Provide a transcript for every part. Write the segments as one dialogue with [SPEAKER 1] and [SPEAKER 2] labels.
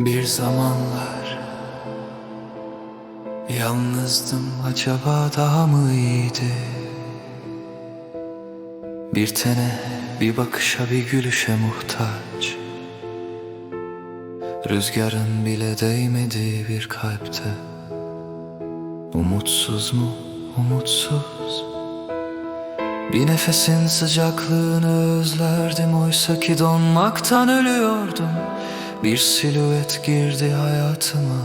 [SPEAKER 1] Bir zamanlar Yalnızdım acaba daha mı iyiydi? Bir tene bir bakışa bir gülüşe muhtaç. Rüzgarın bile değmediği bir kalpte. Umutsuz mu? Umutsuz. Bir nefesin sıcaklığını özlerdim Oysa ki donmaktan ölüyordum Bir silüet girdi hayatıma.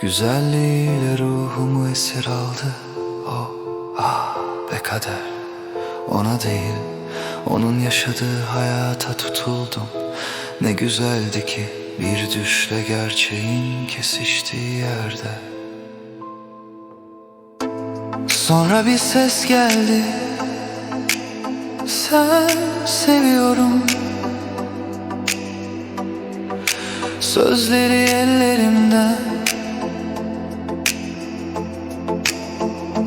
[SPEAKER 1] Güzelliğiyle ruhumu esir aldı. O ah be kader. Ona değil onun yaşadığı hayata tutuldum. Ne güzeldi ki bir düşle gerçeğin kesiştiği yerde. Sonra bir ses geldi. Sen seviyorum Sözleri ellerimden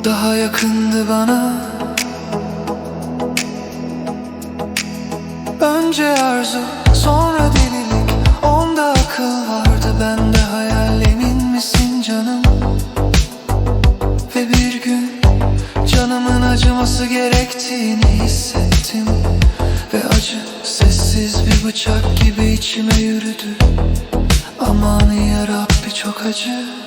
[SPEAKER 1] Daha yakındı bana. Önce arzu sonra delilik. Onda akıl vardı bende hayal. Emin misin canım? Ve bir gün canımın acıması gerektiğini hissettim. Ve acı sessiz bir bıçak gibi içime yürüdü Aman ya Rabbi çok acı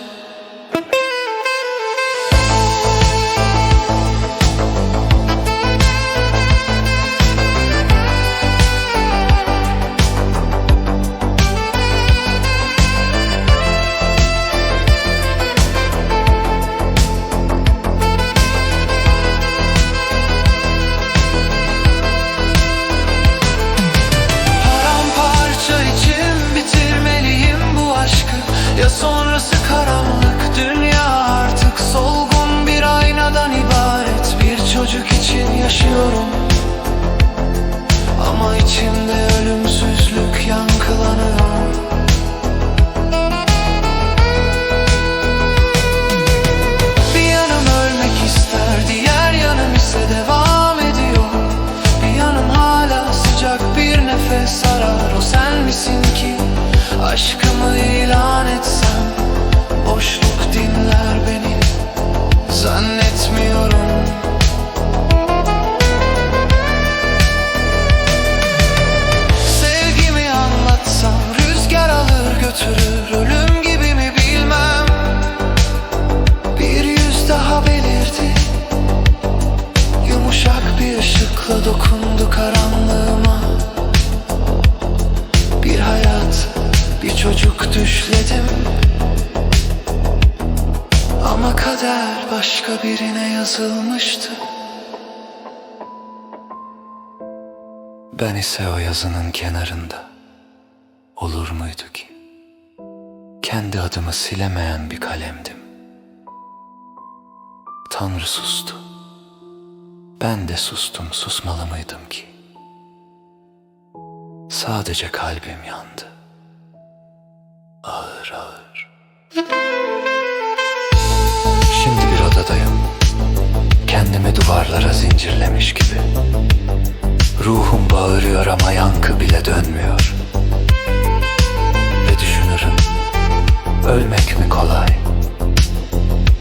[SPEAKER 1] bir nefes arar O sen misin ki? Aşkımı ilan etsem Boşluk dinler beni. Zannetmiyorum. Sevgimi anlatsam rüzgar alır götürür Ölüm gibi mi bilmem. Bir yüz daha belirdi. Yumuşak bir ışıkla dokundu karanlığıma çocuk düşledim Ama kader başka birine yazılmıştı Ben ise o yazının kenarında Olur muydu ki? Kendi adımı silemeyen bir kalemdim Tanrı sustu ben de sustum susmalı mıydım ki? Sadece kalbim yandı ağır ağır. Şimdi bir odadayım. Kendimi duvarlara zincirlemiş gibi. Ruhum bağırıyor ama yankı bile dönmüyor. Ve düşünürüm. Ölmek mi kolay?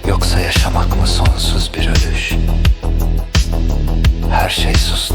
[SPEAKER 1] Yoksa yaşamak mı sonsuz bir ölüş? Her şey sus.